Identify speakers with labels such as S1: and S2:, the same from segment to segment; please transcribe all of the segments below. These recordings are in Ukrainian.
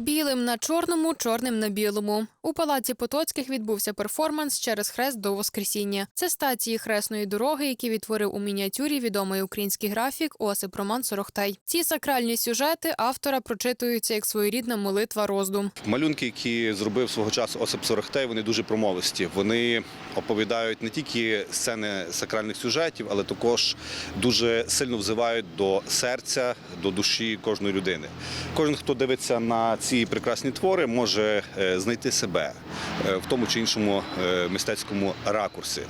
S1: Білим на чорному, чорним на білому. У палаці Потоцьких відбувся перформанс через хрест до Воскресіння. Це стації хресної дороги, які відтворив у мініатюрі відомий український графік Осип Роман Сорохтай. Ці сакральні сюжети автора прочитуються як своєрідна молитва роздум.
S2: Малюнки, які зробив свого часу Осип Сорохтей, вони дуже промовисті. Вони оповідають не тільки сцени сакральних сюжетів, але також дуже сильно взивають до серця, до душі кожної людини. Кожен, хто дивиться на ці прекрасні твори, може е, знайти себе е, в тому чи іншому е, мистецькому ракурсі.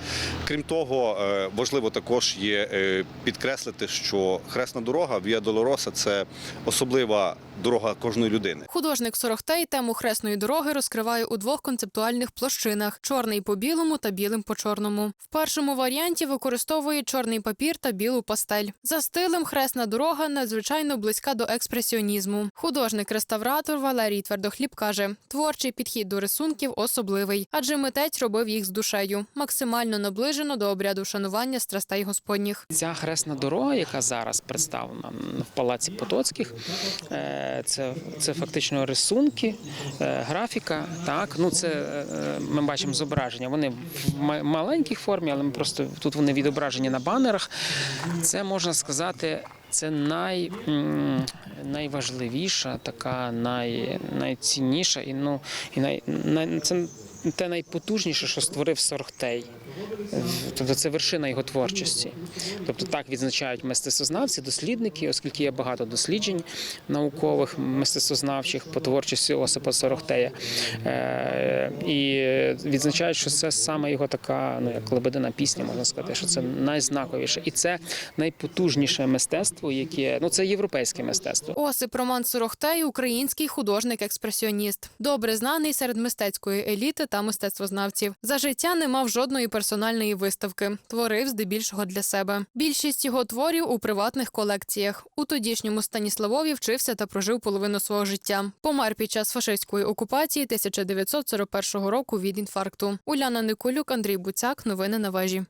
S2: Крім того, важливо також є підкреслити, що хресна дорога Віа Долороса це особлива дорога кожної людини.
S1: Художник Сорохтей тему хресної дороги розкриває у двох концептуальних площинах: чорний по білому та білим по чорному. В першому варіанті використовує чорний папір та білу пастель. За стилем хресна дорога надзвичайно близька до експресіонізму. Художник-реставратор Валерій Твердохліб каже: творчий підхід до рисунків особливий, адже митець робив їх з душею, максимально наближено до обряду шанування страстей господніх.
S3: Ця хресна дорога, яка зараз представлена в палаці Потоцьких, е, це, це фактично рисунки, е, графіка. Так, ну це е, ми бачимо зображення. Вони в ма- маленькій формі, але ми просто тут вони відображені на банерах. Це можна сказати. Це най, найважливіша, така най, найцінніша і ну і най, най, це те найпотужніше, що створив Сорхтей. Тобто це вершина його творчості. Тобто так відзначають мистецтвознавці, дослідники, оскільки є багато досліджень наукових, мистецтвознавчих по творчості Осипа Сорохтея. Е, І відзначають, що це саме його така, ну як лебедина пісня, можна сказати, що це найзнаковіше. І це найпотужніше мистецтво, яке ну це європейське мистецтво.
S1: Осип Роман Сорохтей український художник-експресіоніст, добре знаний серед мистецької еліти та мистецтвознавців. За життя не мав жодної персональної виставки, творив здебільшого для себе. Більшість його творів у приватних колекціях. У тодішньому Станіславові вчився та прожив половину свого життя. Помер під час фашистської окупації 1941 року від інфаркту. Уляна Николюк, Андрій Буцяк. Новини на вежі.